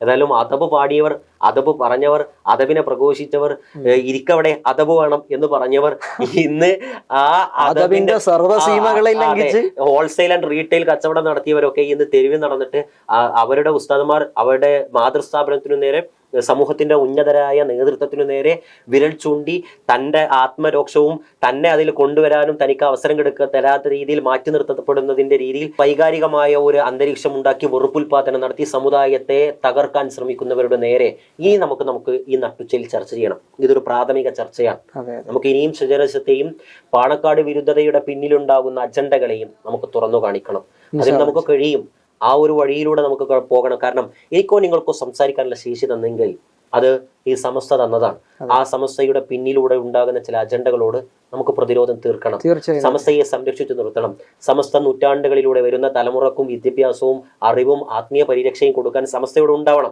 ഏതായാലും അതബ് പാടിയവർ അതബ് പറഞ്ഞവർ അതബിനെ പ്രഘോഷിച്ചവർ ഏ, ഇരിക്കവിടെ അതബ് വേണം എന്ന് പറഞ്ഞവർ ഇന്ന് ആ അതബിന്റെ സർവസീമകളെ. ലംഘിച്ച് ഹോൾസെയിൽ ആൻഡ് റീറ്റെയിൽ കച്ചവടം നടത്തിയവരൊക്കെ ഇന്ന് തെരുവിൽ നടന്നിട്ട് അവരുടെ ഉസ്താദന്മാർ അവരുടെ മാതൃസ്ഥാപനത്തിനു നേരെ സമൂഹത്തിന്റെ ഉന്നതരായ നേതൃത്വത്തിനു നേരെ വിരൽ ചൂണ്ടി തന്റെ ആത്മരോക്ഷവും തന്നെ അതിൽ കൊണ്ടുവരാനും തനിക്ക് അവസരം കൊടുക്ക തരാത്ത രീതിയിൽ മാറ്റി നിർത്തപ്പെടുന്നതിന്റെ രീതിയിൽ വൈകാരികമായ ഒരു അന്തരീക്ഷം ഉണ്ടാക്കി വെറുപ്പുൽപാദനം നടത്തി സമുദായത്തെ തകർക്കാൻ ശ്രമിക്കുന്നവരുടെ നേരെ ഇനി നമുക്ക് നമുക്ക് ഈ നട്ടുച്ചയിൽ ചർച്ച ചെയ്യണം. ഇതൊരു പ്രാഥമിക ചർച്ചയാണ്. നമുക്ക് ഇനിയും ശുചരസത്തെയും പാണക്കാട് വിരുദ്ധതയുടെ പിന്നിലുണ്ടാകുന്ന അജണ്ടകളെയും നമുക്ക് തുറന്നു കാണിക്കണം. അതിന് നമുക്ക് കഴിയും. ആ ഒരു വഴിയിലൂടെ നമുക്ക് പോകണം. കാരണം എനിക്കോ നിങ്ങൾക്കോ സംസാരിക്കാനുള്ള ശേഷി തന്നെങ്കിൽ അത് ഈ സമസ്ത തന്നതാണ്. ആ സമസ്തയുടെ പിന്നിലൂടെ ഉണ്ടാകുന്ന ചില അജണ്ടകളോട് നമുക്ക് പ്രതിരോധം തീർക്കണം. സമസ്തയെ സംരക്ഷിച്ചു നിർത്തണം. സമസ്ത നൂറ്റാണ്ടുകളിലൂടെ വരുന്ന തലമുറക്കും വിദ്യാഭ്യാസവും അറിവും ആത്മീയ പരിരക്ഷയും കൊടുക്കാൻ സമസ്തയോട് ഉണ്ടാവണം.